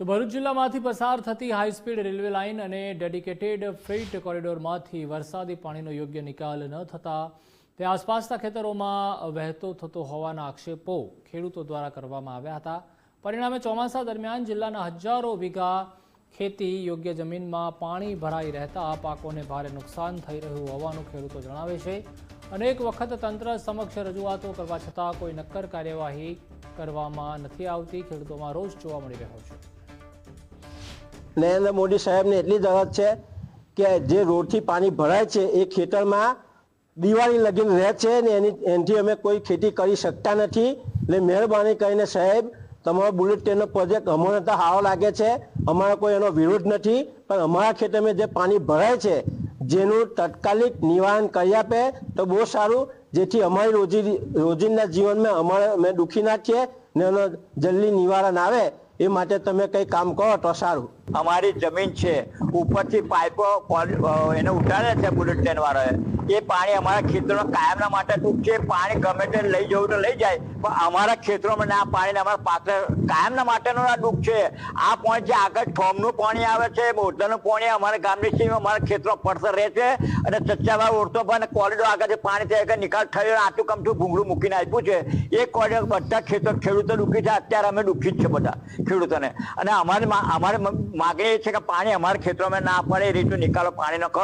તો ભરૂચ જિલ્લામાંથી પસાર થતી હાઈસ્પીડ રેલવે લાઇન અને ડેડિકેટેડ ફ્રેટ કોરિડોરમાંથી વરસાદી પાણીનો યોગ્ય નિકાલ ન થતા, તે આસપાસના ખેતરોમાં વહેતો થતો હોવાના આક્ષેપો ખેડૂતો દ્વારા કરવામાં આવ્યા હતા. પરિણામે ચોમાસા દરમિયાન જિલ્લાના હજારો વીઘા ખેતી યોગ્ય જમીનમાં પાણી ભરાઈ રહેતા પાકોને ભારે નુકસાન થઈ રહ્યું હોવાનું ખેડૂતો જણાવે છે. અનેક વખત તંત્ર સમક્ષ રજૂઆતો કરવા છતાં કોઈ નક્કર કાર્યવાહી કરવામાં નથી આવતી. ખેડૂતોમાં રોષ જોવા મળી રહ્યો છે. નરેન્દ્ર મોદી સાહેબને એટલી જરૂરત છે કે જે રોડથી પાણી ભરાય છે એ ખેતરમાં દિવાળી લગીને રહે છે ને એની એનાથી અમે કોઈ ખેતી કરી શકતા નથી. એટલે મહેરબાની કરીને સાહેબ, તમારો બુલેટ ટ્રેનનો પ્રોજેક્ટ અમને તો સારો લાગે છે. અમારો કોઈ એનો વિરોધ નથી. પણ અમારા ખેતરમાં જે પાણી ભરાય છે, જેનું તાત્કાલિક નિવારણ કરી આપે તો બહુ સારું. જેથી અમારી રોજી રોજિંદા જીવનમાં અમારે અમે દુઃખી ના છીએ ને એનો જલ્દી નિવારણ આવે. એ માટે તમે કંઈ કામ કરો તો સારું. અમારી જમીન છે. ઉપરથી પાઇપો એને ઉઠાડે છે બુલેટ ટ્રેન વાળાએ એ પાણી અમારા ખેતરો કાયમના માટે છે પાણી ગમે તે લઈ જવું તો લઈ જાય, પણ અમારા ખેતરોમાં ના પાણી અમારા પાક કાયમના માટેનો આ દુઃખ છે. આ પોઈન્ટ જે આગળ ઠોમનું પાણી આવે છે મોરધાનું પાણી અમારા ગામની સીમા અમારા ખેતરો પડતર રહે છે. અને ચચ્ચાવા ઓરતો પણ કોરિડોર આગળ જે પાણી થાય કે નિકાલ થયો, આટલું કમઠું ભૂંગળું મૂકીને આપ્યું છે. એ કોરિડોર બધા ખેતર ખેડૂતો દુઃખી છે, અત્યારે અમે દુઃખી જ છે બધા ખેડૂતોને. અને અમારે અમારી માગણી એ છે કે પાણી અમારા ખેતરોમાં ના પડે, એ રીતનું નિકાલો પાણીનો કરો.